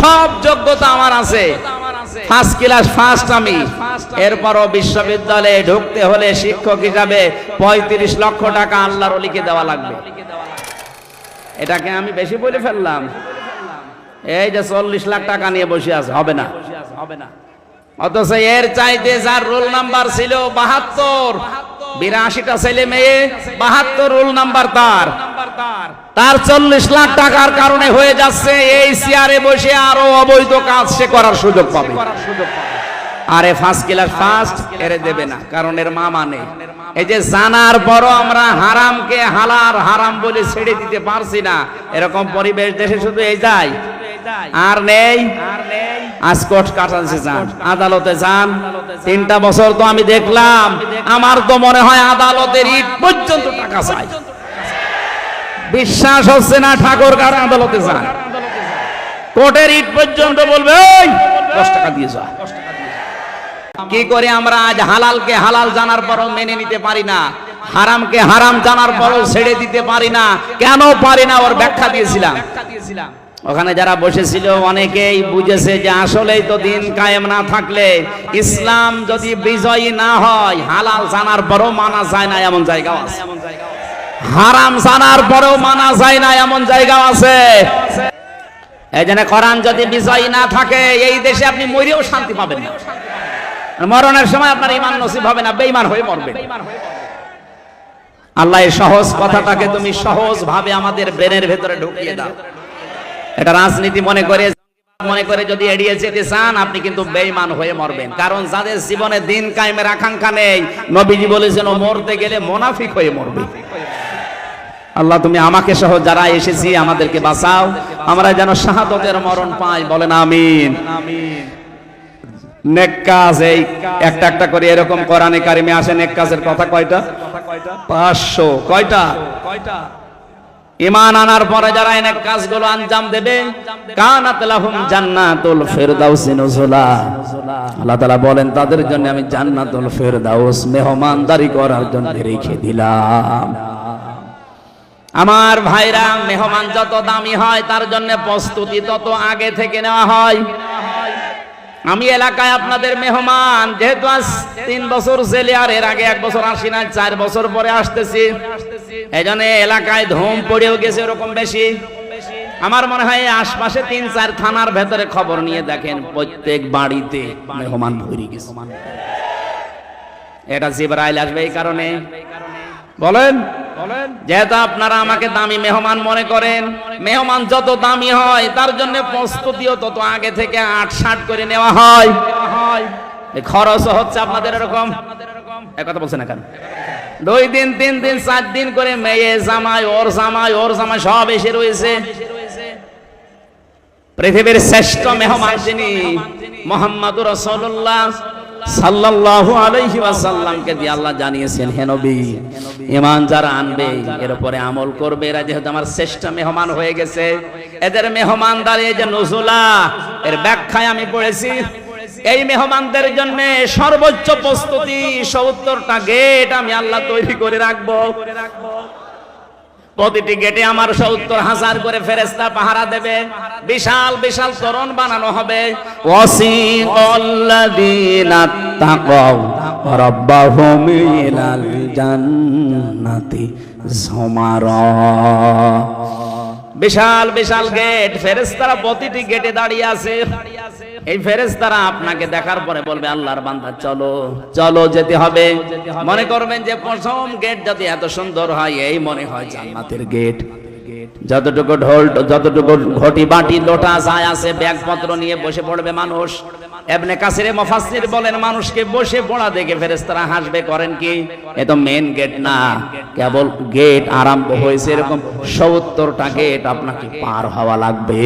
সব যোগ্যতা আমার আছে। ফার্স্ট ক্লাস ফার্স্ট আমি। এরপরও বিশ্ববিদ্যালয়ে ঢুকতে হলে শিক্ষক হিসাবে পঁয়ত্রিশ লক্ষ টাকা আল্লাহর লিখে দেওয়া লাগবে। এটাকে আমি বেশি বলে ফেললাম। এই যে চল্লিশ লাখ টাকা নিয়ে বসে আছে হবে না হবে না। অথচ এর চাইতে যার রোল নাম্বার ছিল বাহাত্তর। বিরাশিটা ছেলে মেয়ে, বাহাত্তর রোল নাম্বার তার। তার চল্লিশ লাখ টাকার কারণে হয়ে যাচ্ছে এই চেয়ারে বসে আরও অবৈধ কাজ সে করার সুযোগ পাবে। আরে ফার্স্ট ক্লাস ফার্স্ট এরে দেবে না কারণ এর মা মানে। এই যে জানার পরও আমরা হারামকে হালার হারাম বলে ছেড়ে দিতে পারছি না। এরকম পরিবেশ দেশে শুধু এই যায় আর নেই। আজ কোর্ট কাটাচ্ছে যান আদালতে যান তিনটা বছর তো আমি দেখলাম আমার তো মনে হয় আদালতের ইট পর্যন্ত টাকা চাই। বিশ্বাস হচ্ছে না ঠাকুর কার আদালতে যান। কোর্টের ইট পর্যন্ত বলবে দশ টাকা দিয়ে যা। কি করে আমরা আজ হালালকে হালাল জানার পরও মেনে নিতে পারি না, হারামকে হারাম জানার পরও ছেড়ে দিতে পারি না। কেন পারি না? ওর ব্যাখ্যা দিয়েছিলাম। ওখানে যারা বসেছিল অনেকেই বুঝেছে যে আসলেই তো দিন কায়েম না থাকলে ইসলাম যদি বিজয়ী না হয়, হালাল জানার পরও মানা যায় না, এমন জায়গা আছে। হারাম জানার পরেও মানা যায় না, এমন জায়গাও আছে। এই জন্য কোরআন যদি বিজয়ী না থাকে, এই দেশে আপনি মরেও শান্তি পাবেন না। মরণের সময় আপনার ইমান নসিব হবে না, বেঈমান হয়ে মরবে। আল্লাহ এই সহজ কথাটাকে তুমি সহজ ভাবে আমাদের ব্রেনের ভেতরে ঢুকিয়ে দাও। এটা রাজনীতি মনে করে মনে করে যদি এড়িয়ে যেতে চান, আপনি কিন্তু বেঈমান হয়ে মরবেন। কারণ যাদের জীবনে দিন কায়েমের আকাঙ্ক্ষা নেই, নবীজি বলেছেন, ও মরতে গেলে মোনাফিক হয়ে মরবে। আল্লাহ, তুমি আমাকে সহ যারা এসেছি আমাদেরকে বাঁচাও। আমরা যেন শাহাদতের মরণ পাই, বলেন আমিন। ইমান আনার পরে যারা কাজগুলো আঞ্জাম দেবে বলেন, তাদের জন্য আমি জান্নাতুল ফিরদাউস মেহমানদারি করার জন্য রেখে দিলাম। আমার ভাইরা, মেহমান যত দামি হয়, তার জন্য প্রস্তুতি তত আগে থেকে নেওয়া হয়। আমি এলাকায় আপনাদের মেহমান, যেহেতু আজ তিন বছর ছেলে আর এর আগে এক বছর আসি না চার বছর পরে আসতেছি। এই জন্য এলাকায় ধুম পড়েও গেছে ওরকম বেশি। আমার মনে হয় আশপাশে তিন, চার থানার ভেতরে খবর নিয়ে দেখেন, প্রত্যেক বাড়িতে মেহমান ভরে গেছে। এটা জিবরাইল আসবে এই কারণে। বলেন যেহেতু আপনারা আমাকে দামি মেহমান মনে করেন, মেহমান যত দামি হয়, তার জন্য প্রস্তুতিও তত আগে থেকে আট ষাট করে নেওয়া হয়। এই খরচও হচ্ছে আপনাদের এরকম। এক কথা বলছেন না কেন? দুই দিন, তিন দিন, চার দিন করে মেয়ে জামাই, ওর জামাই ওর জামাই সব এসে রয়েছে। পৃথিবীর শ্রেষ্ঠ মেহমান যিনি মোহাম্মদুর রাসূলুল্লাহ সাল্লাল্লাহু আলাইহি ওয়াসাল্লামকে দিয়ে আল্লাহ জানিয়েছেন, হে নবী, ঈমান যারা আনবে আমল করবে। এরা যেহেতু আমার শ্রেষ্ঠ মেহমান হয়ে গেছে, এদের মেহমানদারি যে নজুলা, এর ব্যাখ্যায় আমি পড়েছি, এই মেহমানদের জন্য সর্বোচ্চ প্রস্তুতি, সত্তরটা গেট আমি আল্লাহ তৈরি করে রাখব। প্রতিটি গেটে আমার সত্তর হাজার করে ফেরেস্তা পাহারা দেবে। বিশাল বিশাল তরণ বানানো হবে। জান্নাতি যুমারা বিশাল বিশাল গেট ফেরেস্তারা প্রতিটি গেটে দাঁড়িয়ে আছে। এই ফেরেস্তারা আপনাকে দেখার পরে বলবে, আল্লাহর বান্দা, চলো চলো যেতে হবে। মনে করবেন যে প্রথম গেট যদি এত সুন্দর হয়, এই মনে হয় জান্নাতের গেট যতটুকু ঢোল, যতটুকু ঘটি বাটি লোটা যায় আছে, ব্যাগপত্র নিয়ে বসে পড়বে মানুষ। এবনে কাসিরে মুফাসসির বলেন, মানুষকে বসে পড়া দেখে ফেরেশতারা হাসবে। করেন কি? এ তো মেন গেট না। কেবল গেট আরম্ভ হয়েছে এরকম সত্তরটা গেট আপনাকে পার হওয়া লাগবে।